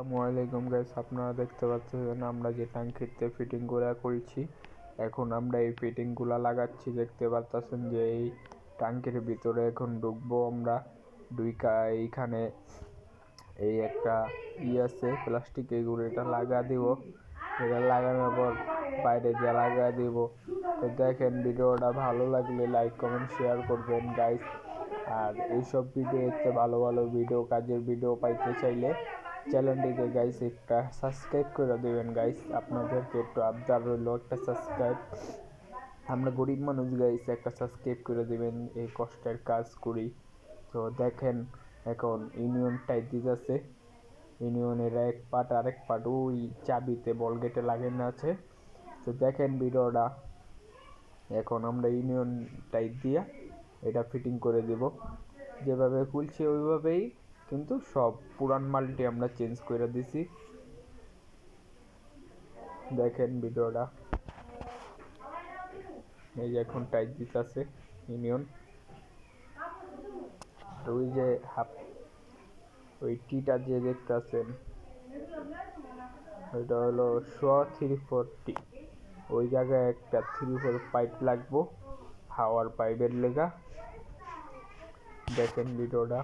আলাইকুম গাইস আপনারা দেখতে পাচ্ছেন আমরা যে ট্যাঙ্কিতে ফিটিংগুলা করেছি, এখন আমরা এই ফিটিংগুলা লাগাচ্ছি, দেখতে পাচ্ছেন যে এই ট্যাঙ্কির ভিতরে এখন ঢুকবো আমরা। দুইকা এইখানে এই একটা ই আছে প্লাস্টিক এইগুলো এটা লাগা দিব। এটা লাগানোর পর বাইরে যা লাগা দিব। তো দেখেন ভিডিওটা ভালো লাগলে লাইক কমেন্ট শেয়ার করবেন গাইস আর এইসব ভিডিও দেখতে ভালো ভালো ভিডিও, কাজের ভিডিও পাইতে চাইলে চ্যানেলটিকে গাইস একটা সাবস্ক্রাইব করে দেবেন গাইস আপনাদেরকে একটু আবদার রইল, একটা সাবস্ক্রাইব আমরা গরিব মানুষ গাইস একটা সাবস্ক্রাইব করে দেবেন এই কষ্টের কাজ করি তো দেখেন, এখন ইউনিয়ন টাইপ দিতেছে। ইউনিয়নের এক পাট আরেক পাট ওই চাবিতে বল গেটে লাগানো আছে। তো দেখেন ভিডিওটা। এখন আমরা ইউনিয়ন টাইপ দিয়া এটা ফিটিং করে দেব। যেভাবে খুলছি ওইভাবেই কিন্তু সব পুরান মালটি আমরা চেঞ্জ করে দিছি। দেখেন ভিডিওটা। এই যে এখন টাইট দিতেছে ইউনিয়ন ওই যে হাফ ওই টিটা যে দেখতেছেন ওইটা হলো শো থ্রি ফোরটি ওই জায়গায় একটা থ্রি ফোর পাইপ লাগবো, হাওয়ার পাইপের লেগা। দেখেন ভিডিওটা।